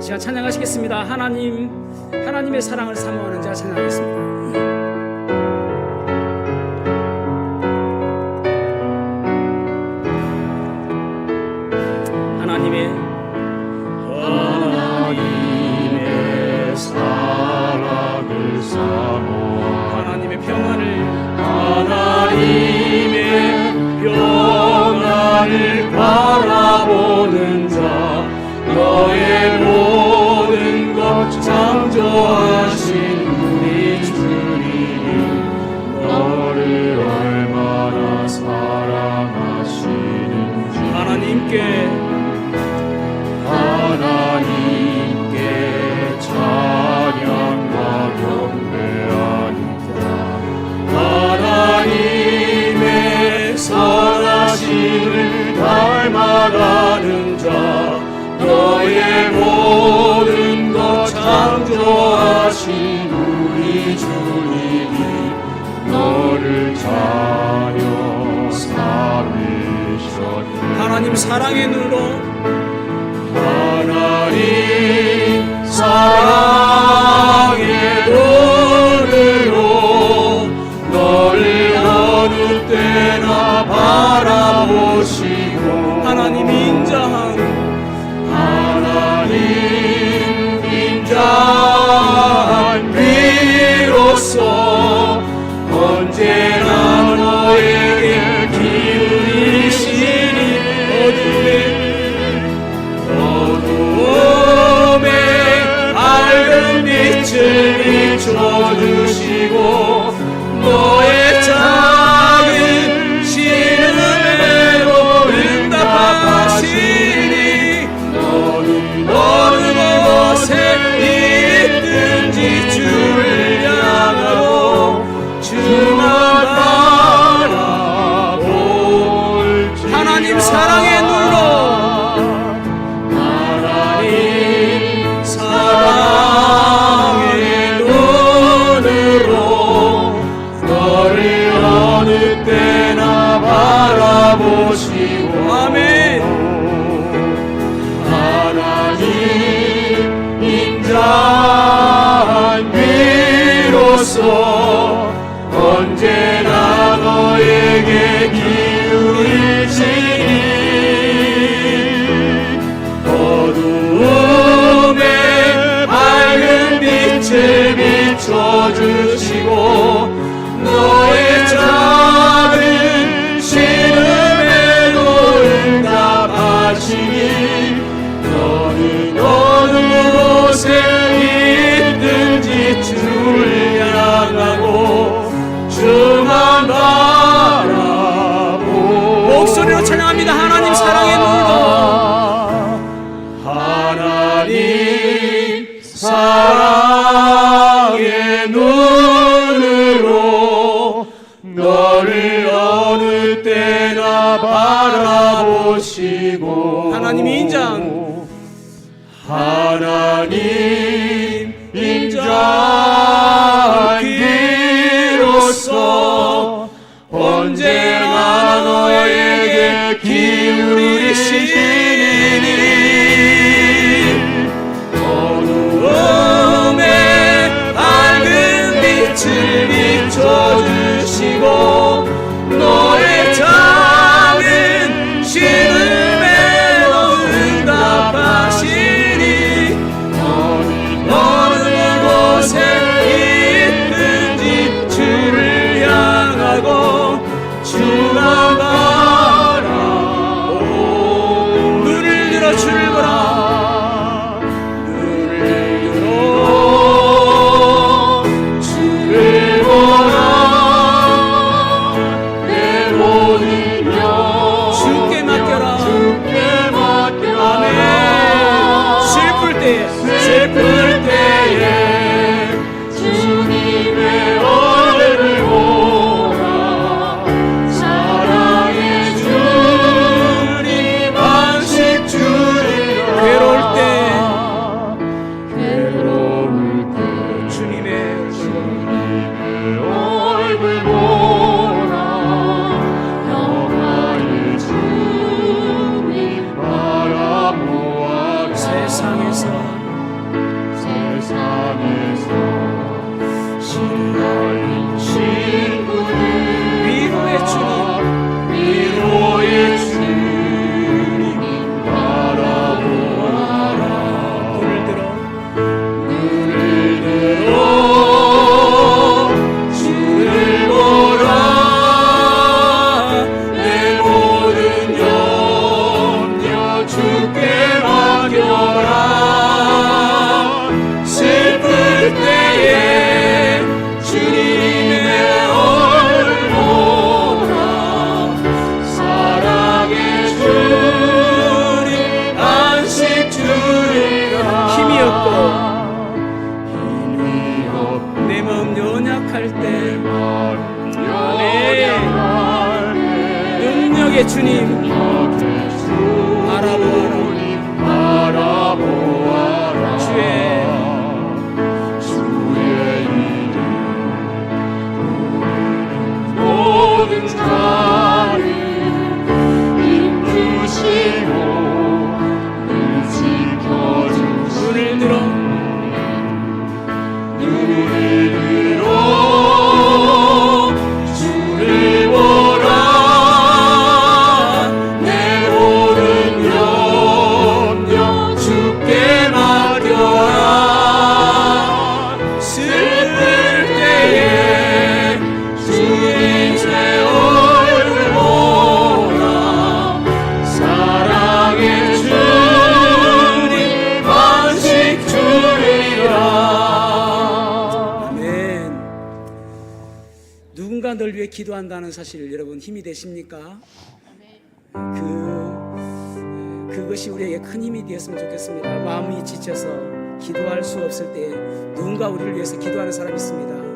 제가 찬양하시겠습니다. 하나님, 하나님의 사랑을 사모하는 자 찬양하겠습니다. 사랑의 눈으로 사랑해. 슬플 때에 널 위해 기도한다는 사실 여러분 힘이 되십니까? 그 그것이 우리에게 큰 힘이 되었으면 좋겠습니다. 마음이 지쳐서 기도할 수 없을 때 누군가 우리를 위해서 기도하는 사람이 있습니다.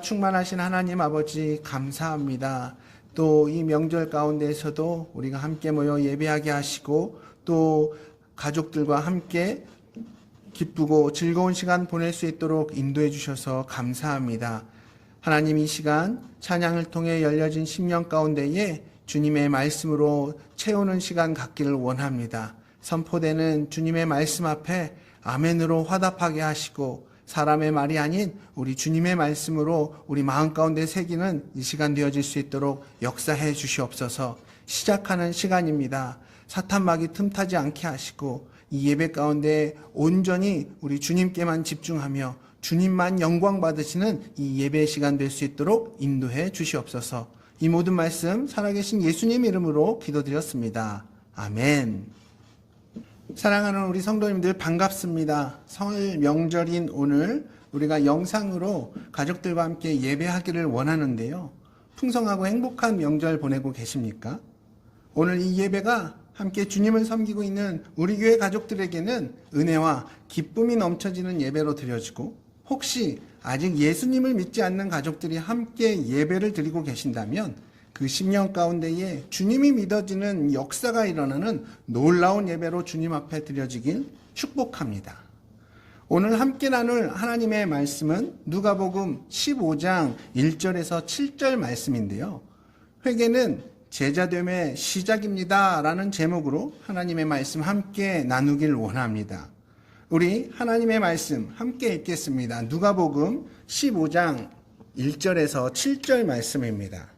충만하신 하나님 아버지 감사합니다. 또 이 명절 가운데서도 우리가 함께 모여 예배하게 하시고 또 가족들과 함께 기쁘고 즐거운 시간 보낼 수 있도록 인도해 주셔서 감사합니다. 하나님 이 시간 찬양을 통해 열려진 심령 가운데에 주님의 말씀으로 채우는 시간 갖기를 원합니다. 선포되는 주님의 말씀 앞에 아멘으로 화답하게 하시고 사람의 말이 아닌 우리 주님의 말씀으로 우리 마음 가운데 새기는 이 시간 되어질 수 있도록 역사해 주시옵소서 시작하는 시간입니다. 사탄막이 틈타지 않게 하시고 이 예배 가운데 온전히 우리 주님께만 집중하며 주님만 영광 받으시는 이 예배 시간 될 수 있도록 인도해 주시옵소서. 이 모든 말씀 살아계신 예수님 이름으로 기도드렸습니다. 아멘. 사랑하는 우리 성도님들 반갑습니다. 설 명절인 오늘 우리 우리가 영상으로 가족들과 함께 예배하기를 원하는데요. 풍성하고 행복한 명절 보내고 계십니까? 오늘 이 예배가 함께 주님을 섬기고 있는 우리 교회 가족들에게는 은혜와 기쁨이 넘쳐지는 예배로 드려지고 혹시 아직 예수님을 믿지 않는 가족들이 함께 예배를 드리고 계신다면 그 10년 가운데에 주님이 믿어지는 역사가 일어나는 놀라운 예배로 주님 앞에 드려지길 축복합니다. 오늘 함께 나눌 하나님의 말씀은 누가복음 15장 1절에서 7절 말씀인데요. 회개는 제자됨의 시작입니다. 라는 제목으로 하나님의 말씀 함께 나누길 원합니다. 우리 하나님의 말씀 함께 읽겠습니다. 누가복음 15장 1절에서 7절 말씀입니다.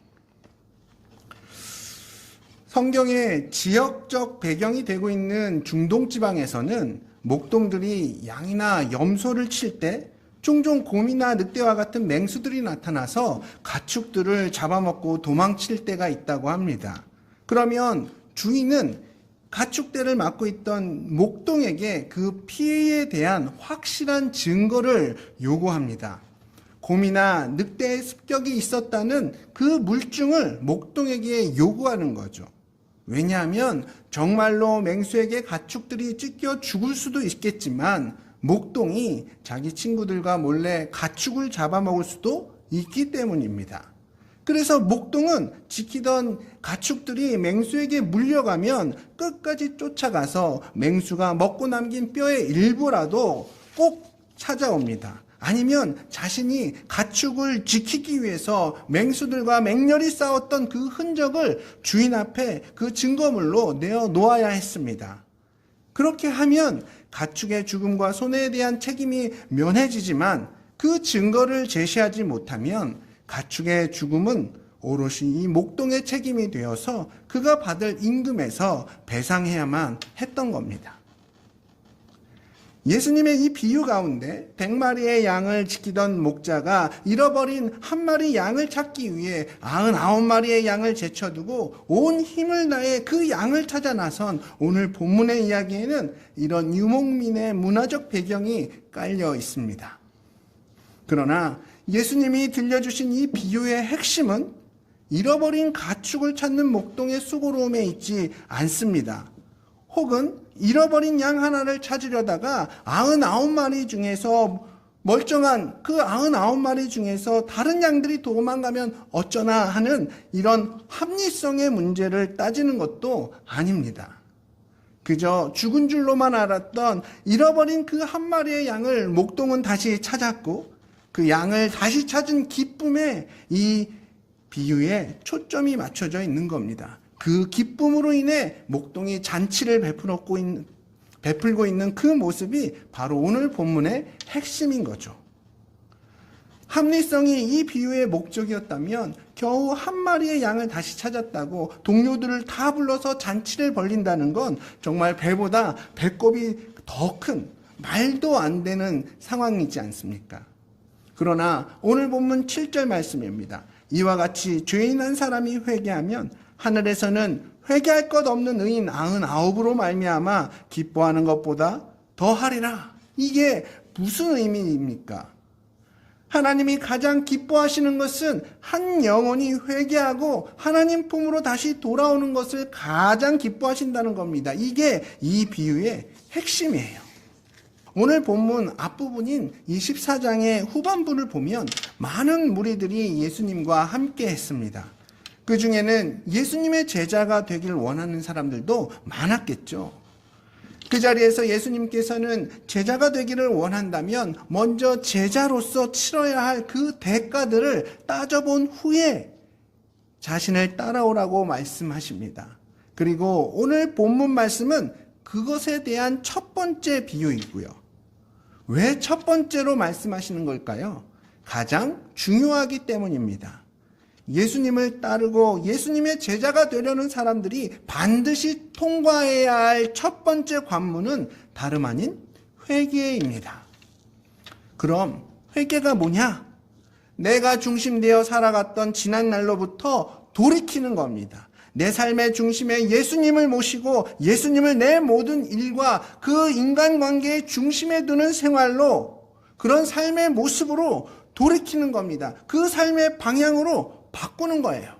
성경의 지역적 배경이 되고 있는 중동 지방에서는 목동들이 양이나 염소를 칠 때 종종 곰이나 늑대와 같은 맹수들이 나타나서 가축들을 잡아먹고 도망칠 때가 있다고 합니다. 그러면 주인은 가축대를 맡고 있던 목동에게 그 피해에 대한 확실한 증거를 요구합니다. 곰이나 늑대의 습격이 있었다는 그 물증을 목동에게 요구하는 거죠. 왜냐하면 정말로 맹수에게 가축들이 찢겨 죽을 수도 있겠지만 목동이 자기 친구들과 몰래 가축을 잡아먹을 수도 있기 때문입니다. 그래서 목동은 지키던 가축들이 맹수에게 물려가면 끝까지 쫓아가서 맹수가 먹고 남긴 뼈의 일부라도 꼭 찾아옵니다. 아니면 자신이 가축을 지키기 위해서 맹수들과 맹렬히 싸웠던 그 흔적을 주인 앞에 그 증거물로 내어 놓아야 했습니다. 그렇게 하면 가축의 죽음과 손해에 대한 책임이 면해지지만 그 증거를 제시하지 못하면 가축의 죽음은 오롯이 이 목동의 책임이 되어서 그가 받을 임금에서 배상해야만 했던 겁니다. 예수님의 이 비유 가운데 100마리의 양을 지키던 목자가 잃어버린 한 마리 양을 찾기 위해 99마리의 양을 제쳐두고 온 힘을 다해 그 양을 찾아 나선 오늘 본문의 이야기에는 이런 유목민의 문화적 배경이 깔려 있습니다. 그러나 예수님이 들려주신 이 비유의 핵심은 잃어버린 가축을 찾는 목동의 수고로움에 있지 않습니다. 혹은 잃어버린 양 하나를 찾으려다가 아흔아홉 마리 중에서 멀쩡한 그 아흔아홉 마리 중에서 다른 양들이 도망가면 어쩌나 하는 이런 합리성의 문제를 따지는 것도 아닙니다. 그저 죽은 줄로만 알았던 잃어버린 그 한 마리의 양을 목동은 다시 찾았고 그 양을 다시 찾은 기쁨에 이 비유에 초점이 맞춰져 있는 겁니다. 그 기쁨으로 인해 목동이 잔치를 베풀었고 있는, 베풀고 있는 그 모습이 바로 오늘 본문의 핵심인 거죠. 합리성이 이 비유의 목적이었다면 겨우 한 마리의 양을 다시 찾았다고 동료들을 다 불러서 잔치를 벌린다는 건 정말 배보다 배꼽이 더 큰 말도 안 되는 상황이지 않습니까? 그러나 오늘 본문 7절 말씀입니다. 이와 같이 죄인 한 사람이 회개하면 하늘에서는 회개할 것 없는 의인 아흔 아홉으로 말미암아 기뻐하는 것보다 더하리라. 이게 무슨 의미입니까? 하나님이 가장 기뻐하시는 것은 한 영혼이 회개하고 하나님 품으로 다시 돌아오는 것을 가장 기뻐하신다는 겁니다. 이게 이 비유의 핵심이에요. 오늘 본문 앞부분인 24장의 후반부를 보면 많은 무리들이 예수님과 함께 했습니다. 그 중에는 예수님의 제자가 되길 원하는 사람들도 많았겠죠. 그 자리에서 예수님께서는 제자가 되기를 원한다면 먼저 제자로서 치러야 할 그 대가들을 따져본 후에 자신을 따라오라고 말씀하십니다. 그리고 오늘 본문 말씀은 그것에 대한 첫 번째 비유이고요. 왜 첫 번째로 말씀하시는 걸까요? 가장 중요하기 때문입니다. 예수님을 따르고 예수님의 제자가 되려는 사람들이 반드시 통과해야 할 첫 번째 관문은 다름 아닌 회개입니다. 그럼 회개가 뭐냐? 내가 중심되어 살아갔던 지난 날로부터 돌이키는 겁니다. 내 삶의 중심에 예수님을 모시고 예수님을 내 모든 일과 그 인간관계의 중심에 두는 생활로 그런 삶의 모습으로 돌이키는 겁니다. 그 삶의 방향으로 바꾸는 거예요.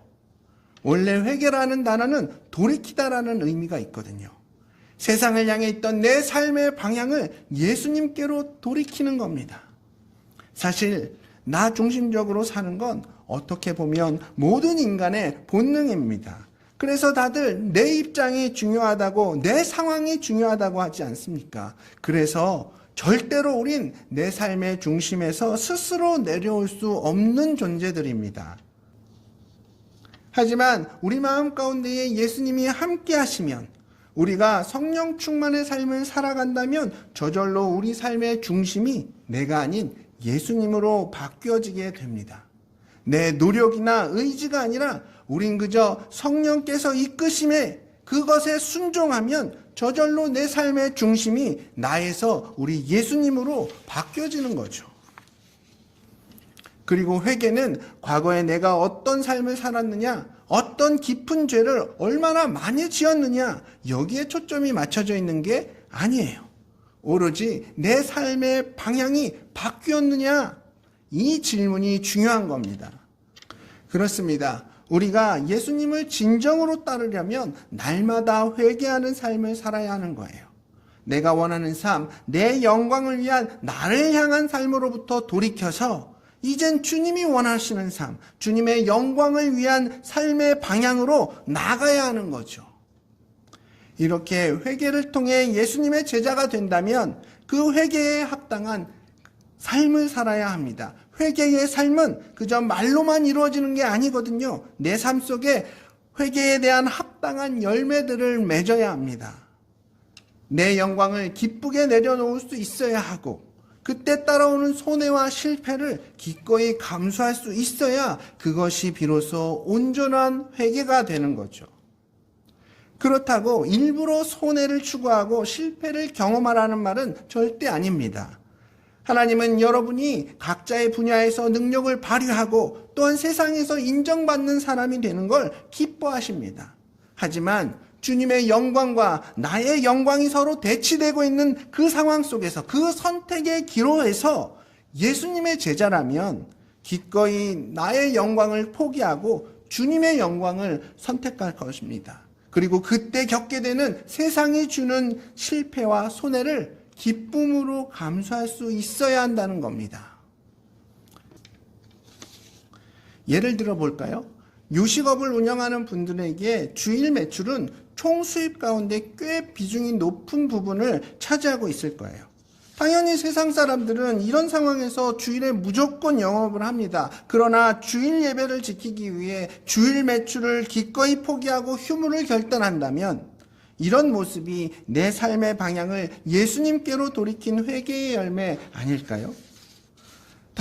원래 회개라는 단어는 돌이키다라는 의미가 있거든요. 세상을 향해 있던 내 삶의 방향을 예수님께로 돌이키는 겁니다. 사실 나 중심적으로 사는 건 어떻게 보면 모든 인간의 본능입니다. 그래서 다들 내 입장이 중요하다고 내 상황이 중요하다고 하지 않습니까? 그래서 절대로 우린 내 삶의 중심에서 스스로 내려올 수 없는 존재들입니다. 하지만 우리 마음 가운데에 예수님이 함께 하시면 우리가 성령 충만의 삶을 살아간다면 저절로 우리 삶의 중심이 내가 아닌 예수님으로 바뀌어지게 됩니다. 내 노력이나 의지가 아니라 우린 그저 성령께서 이끄심에 그것에 순종하면 저절로 내 삶의 중심이 나에서 우리 예수님으로 바뀌어지는 거죠. 그리고 회개는 과거에 내가 어떤 삶을 살았느냐, 어떤 깊은 죄를 얼마나 많이 지었느냐, 여기에 초점이 맞춰져 있는 게 아니에요. 오로지 내 삶의 방향이 바뀌었느냐, 이 질문이 중요한 겁니다. 그렇습니다. 우리가 예수님을 진정으로 따르려면 날마다 회개하는 삶을 살아야 하는 거예요. 내가 원하는 삶, 내 영광을 위한 나를 향한 삶으로부터 돌이켜서 이젠 주님이 원하시는 삶, 주님의 영광을 위한 삶의 방향으로 나가야 하는 거죠. 이렇게 회개를 통해 예수님의 제자가 된다면 그 회개에 합당한 삶을 살아야 합니다. 회개의 삶은 그저 말로만 이루어지는 게 아니거든요. 내 삶 속에 회개에 대한 합당한 열매들을 맺어야 합니다. 내 영광을 기쁘게 내려놓을 수 있어야 하고, 그때 따라오는 손해와 실패를 기꺼이 감수할 수 있어야 그것이 비로소 온전한 회개가 되는 거죠. 그렇다고 일부러 손해를 추구하고 실패를 경험하라는 말은 절대 아닙니다. 하나님은 여러분이 각자의 분야에서 능력을 발휘하고 또한 세상에서 인정받는 사람이 되는 걸 기뻐하십니다. 하지만 주님의 영광과 나의 영광이 서로 대치되고 있는 그 상황 속에서 그 선택의 기로에서 예수님의 제자라면 기꺼이 나의 영광을 포기하고 주님의 영광을 선택할 것입니다. 그리고 그때 겪게 되는 세상이 주는 실패와 손해를 기쁨으로 감수할 수 있어야 한다는 겁니다. 예를 들어 볼까요? 요식업을 운영하는 분들에게 주일 매출은 총 수입 가운데 꽤 비중이 높은 부분을 차지하고 있을 거예요. 당연히 세상 사람들은 이런 상황에서 주일에 무조건 영업을 합니다. 그러나 주일 예배를 지키기 위해 주일 매출을 기꺼이 포기하고 휴무를 결단한다면 이런 모습이 내 삶의 방향을 예수님께로 돌이킨 회개의 열매 아닐까요?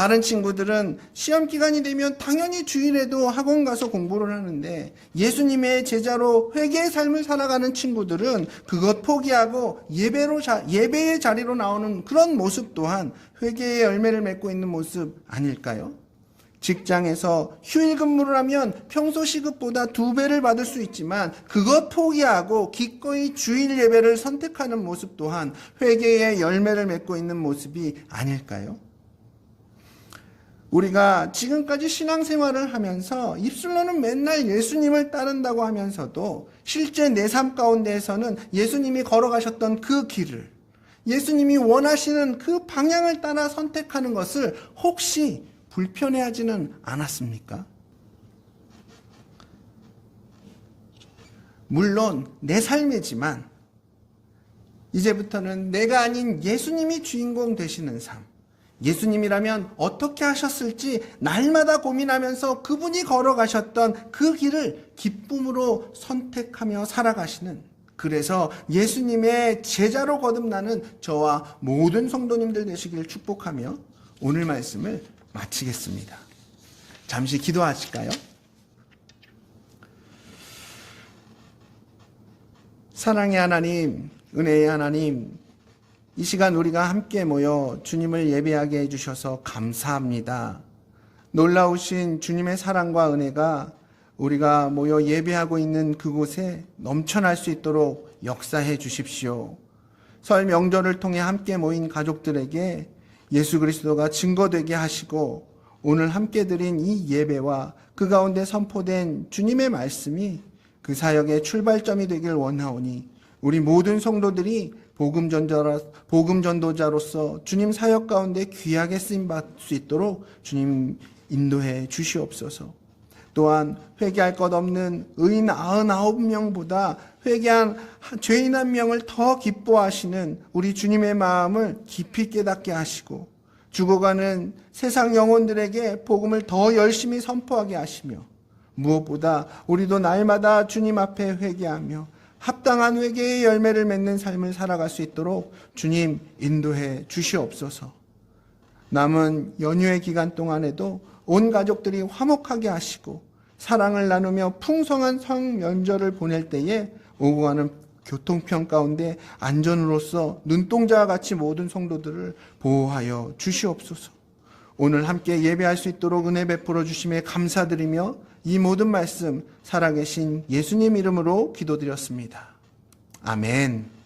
다른 친구들은 시험 기간이 되면 당연히 주일에도 학원 가서 공부를 하는데 예수님의 제자로 회개의 삶을 살아가는 친구들은 그것 포기하고 예배로 자, 예배의 자리로 나오는 그런 모습 또한 회개의 열매를 맺고 있는 모습 아닐까요? 직장에서 휴일 근무를 하면 평소 시급보다 두 배를 받을 수 있지만 그것 포기하고 기꺼이 주일 예배를 선택하는 모습 또한 회개의 열매를 맺고 있는 모습이 아닐까요? 우리가 지금까지 신앙생활을 하면서 입술로는 맨날 예수님을 따른다고 하면서도 실제 내 삶 가운데에서는 예수님이 걸어가셨던 그 길을 예수님이 원하시는 그 방향을 따라 선택하는 것을 혹시 불편해하지는 않았습니까? 물론 내 삶이지만 이제부터는 내가 아닌 예수님이 주인공 되시는 삶. 예수님이라면 어떻게 하셨을지 날마다 고민하면서 그분이 걸어가셨던 그 길을 기쁨으로 선택하며 살아가시는 그래서 예수님의 제자로 거듭나는 저와 모든 성도님들 되시길 축복하며 오늘 말씀을 마치겠습니다. 잠시 기도하실까요? 사랑의 하나님, 은혜의 하나님, 이 시간 우리가 함께 모여 주님을 예배하게 해주셔서 감사합니다. 놀라우신 주님의 사랑과 은혜가 우리가 모여 예배하고 있는 그곳에 넘쳐날 수 있도록 역사해 주십시오. 설 명절을 통해 함께 모인 가족들에게 예수 그리스도가 증거되게 하시고 오늘 함께 드린 이 예배와 그 가운데 선포된 주님의 말씀이 그 사역의 출발점이 되길 원하오니 우리 모든 성도들이 복음 전도자 복음 전도자로서 주님 사역 가운데 귀하게 쓰임 받을 수 있도록 주님 인도해 주시옵소서. 또한 회개할 것 없는 의인 99명보다 회개한 죄인 한 명을 더 기뻐하시는 우리 주님의 마음을 깊이 깨닫게 하시고 죽어가는 세상 영혼들에게 복음을 더 열심히 선포하게 하시며 무엇보다 우리도 날마다 주님 앞에 회개하며 합당한 회개의 열매를 맺는 삶을 살아갈 수 있도록 주님 인도해 주시옵소서. 남은 연휴의 기간 동안에도 온 가족들이 화목하게 하시고 사랑을 나누며 풍성한 성면절을 보낼 때에 오고 가는 교통편 가운데 안전으로서 눈동자와 같이 모든 성도들을 보호하여 주시옵소서. 오늘 함께 예배할 수 있도록 은혜 베풀어 주심에 감사드리며 이 모든 말씀 살아계신 예수님 이름으로 기도드렸습니다. 아멘.